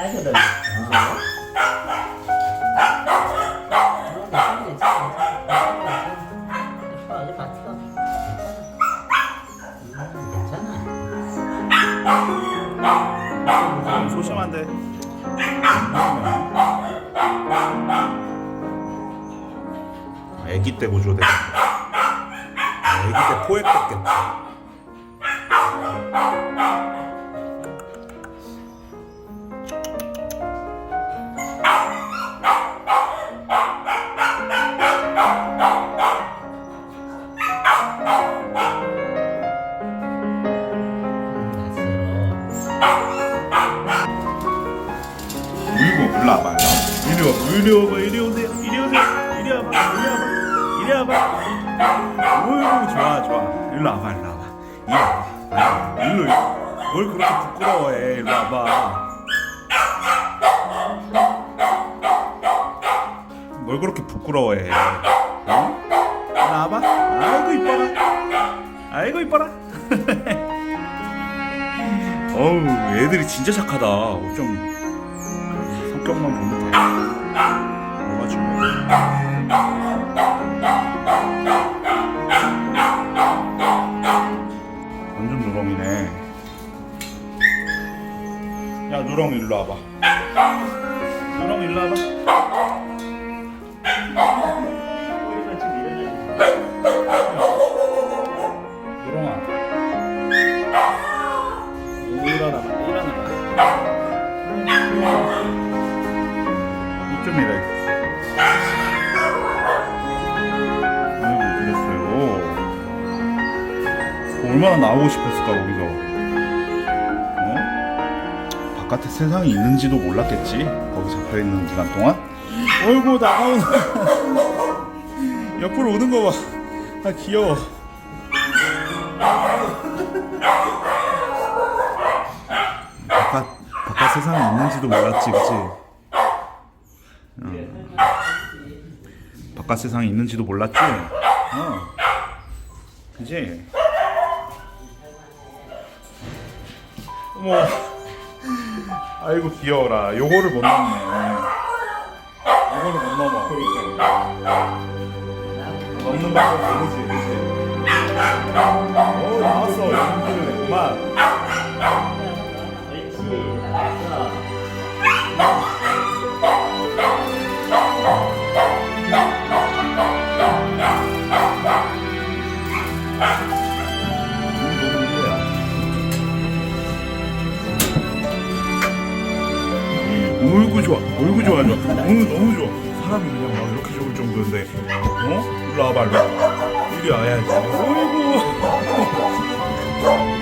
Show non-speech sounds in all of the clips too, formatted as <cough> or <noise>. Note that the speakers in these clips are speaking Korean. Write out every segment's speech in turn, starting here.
어. 아, 소심한데. 애기 때 구조대. 애기 때 포획됐겠다. 이리 와봐. 이리 오세요. 이리 오세요. 이리 와봐. 이리 와봐. 이리 와봐. 어이구 좋아 좋아. 일로 와봐. 일로 와봐. 이리 와봐. 일로 뭘 그렇게 부끄러워해. 일로 와봐. 뭘 그렇게 부끄러워해. 어? 일로 와봐. 아이고 이뻐라. 아이고 이뻐라. <laughs> 어우 애들이 진짜 착하다. 좀 성격만 보면 돼. 뭐가 중요해? 완전 누렁이네. 야 누렁이 일로 와봐. 누렁이 일로 와봐. 누렁아. 일어나봐. 일어나봐. 이쯤이다. 아이고 그랬어요. 얼마나 나오고 싶었을까 거기서. 어? 바깥에 세상이 있는지도 몰랐겠지. 거기 잡혀 있는 기간 동안. 어이구 나가오는. <laughs> 옆으로 오는 거 봐. 아 귀여워. 바깥 바깥 세상이 있는지도 몰랐지, 그치? 바깥 세상이 있는지도 몰랐지? 어. 그지? 어머. 아이고 귀여워라. 요거를 못 넘네. 요거를 못 넘어. 넘는 방법 모르지, 그지? 오 나왔어. 연기를 냈구만. 좋아, 어이구 좋아, 좋아, 어이구 너무 좋아. 사람이 그냥 막 이렇게 좋을 정도인데, 어? 일로 와봐, 일로 와. 이리 와야지. 어이구.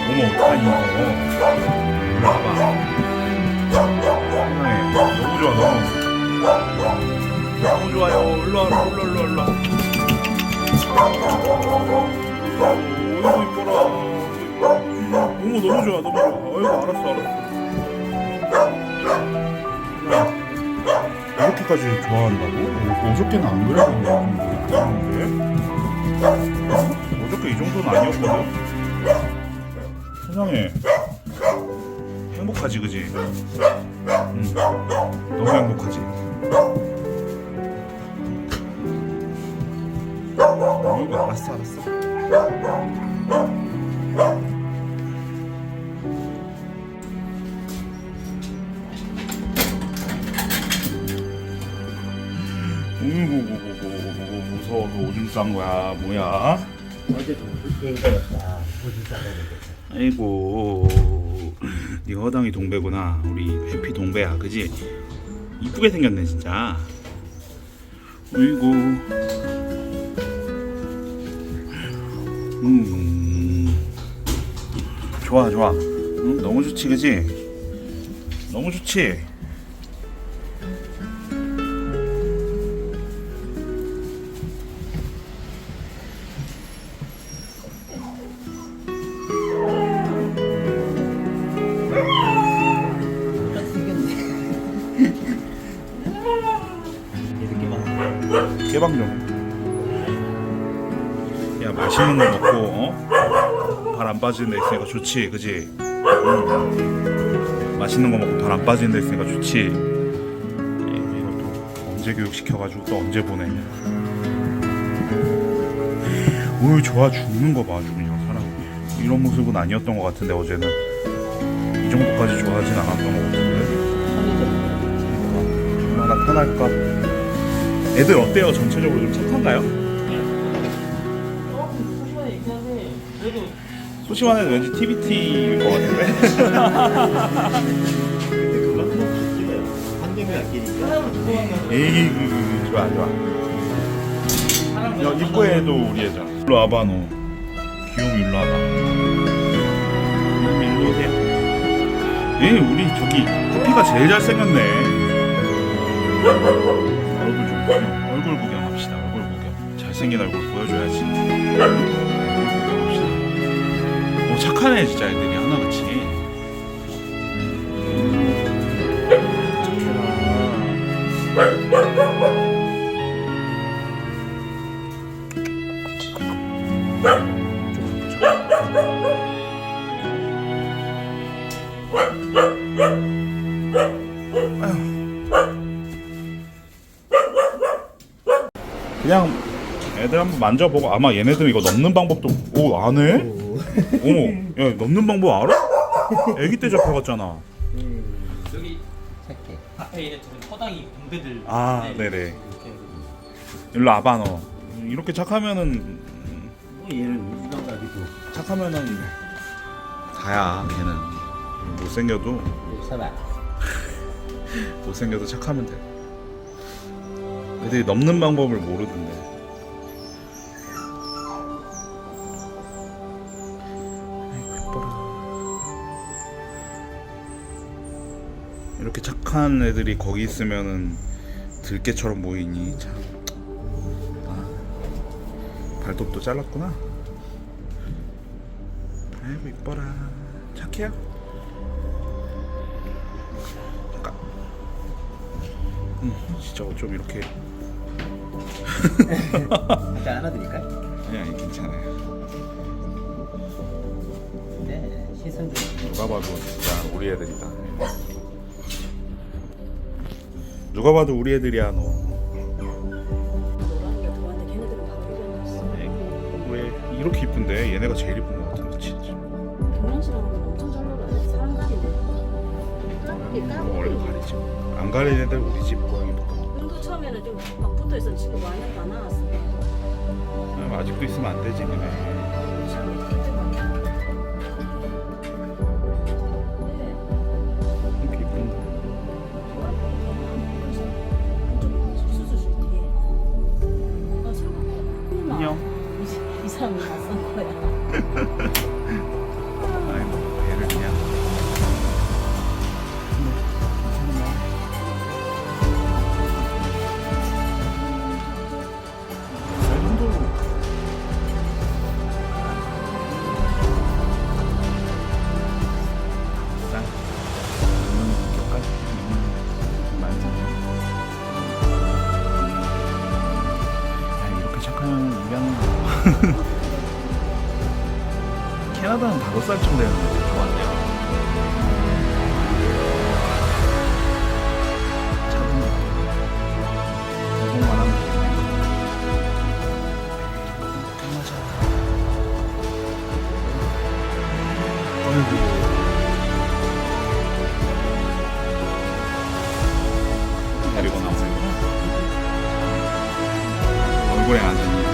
어머, 어떡하니 이거. 일로 와봐. 세상에, 너무 좋아, 너무. 너무 좋아요. 일로 와, 일로, 일로, 일로, 일로. 어이구 이뻐라. 어머 너무 좋아, 너무 좋아. 어이구 알았어, 알았어. 이렇게까지 좋아한다고? 어저께는 안 그랬는데 어저께 이 정도는 아니었거든 세상에 행복하지 그지? 응. 너무 행복하지? 어이구 알았어 알았어 무서워서 오줌 싼 거야 뭐야? 어제도 얘기했다. 무슨 사람이 아이고 <clears throat> 네 허당이 동배구나 우리 해피 동배야 그지? 이쁘게 생겼네 진짜 아이고 음 좋아 좋아 응, 너무 좋지 그지? 너무 좋지? 좀. 야 맛있는 거 먹고 어? 발 안 빠지는 데 있으니까 좋지, 그지? 응. 맛있는 거 먹고 발 안 빠지는 데 있으니까 좋지. 이것도 언제 교육 시켜가지고 또 언제 보내. 오유 좋아 죽는 거 봐, 준이가 사람. 이런 모습은 아니었던 것 같은데 어제는 이 정도까지 좋아하진 않았던 것 같은데. 얼마나 편할까? 애들 어때요? 전체적으로 좀 착한가요? 소심하게 얘기하는데 그래도 소심한 애는 왠지 TBT일 것 같은데. 근데 그건 뭐 아끼어요. 환경이 아끼니까. 사람을 에이 그, 좋아 좋아. 사람을 야 입구에도 우리 애잖아. 일로 와봐 너. 귀여움 일로 와봐. 귀여움 일로 오세요. 얘 우리 저기 쿠피가 제일 잘생겼네. 얼굴 구경합시다. 얼굴 구경. 잘생긴 얼굴 보여줘야지. 얼굴 구경합시다. 오 착하네 진짜 애들이 하나같이. 착해라. 만져보고 아마 얘네들은 이거 넘는 방법도 오 안 해? 어머 야 넘는 방법 알아? 애기 때 잡혀갔잖아. 여기 착해. 앞에 있는 저기 허당이 공대들. 아 네. 네네. 이렇게. 일로 와봐 너. 이렇게 착하면은 뭐 얘는 유방가기도. 착하면은 다야 걔는. 못생겨도. 살아. 못생겨도 착하면 돼. 애들이 넘는 방법을 모르던데 이렇게 착한 애들이 거기 있으면은 들깨처럼 보이니 참. 아, 발톱도 잘랐구나. 아이고 이뻐라. 착해요? 잠깐. 음, 진짜 좀 이렇게. <laughs> 잠깐 안아드릴까요? 아니 아니 괜찮아요. 네. 시선 좀. 누가 봐도 진짜 우리 애들이다 누가 봐도 우리 애들이야 너 걔네들은 바로 이겨놨어. 왜 이렇게 이쁜데 얘네가 제일 이쁜 것 같은데 진짜 엄청 잘. 원래 가리지 안 가리는 애들 우리 집 고양이부터 눈도 처음에는 좀막 붙어 있었 지금 완전 다 나왔어. 아, 아직도 있으면 안 되지 그래 참 그때만. 네. <laughs> 캐나다는 다섯 살쯤. 맞아. 어이구. 데리고 나오는구나. 얼굴에 앉은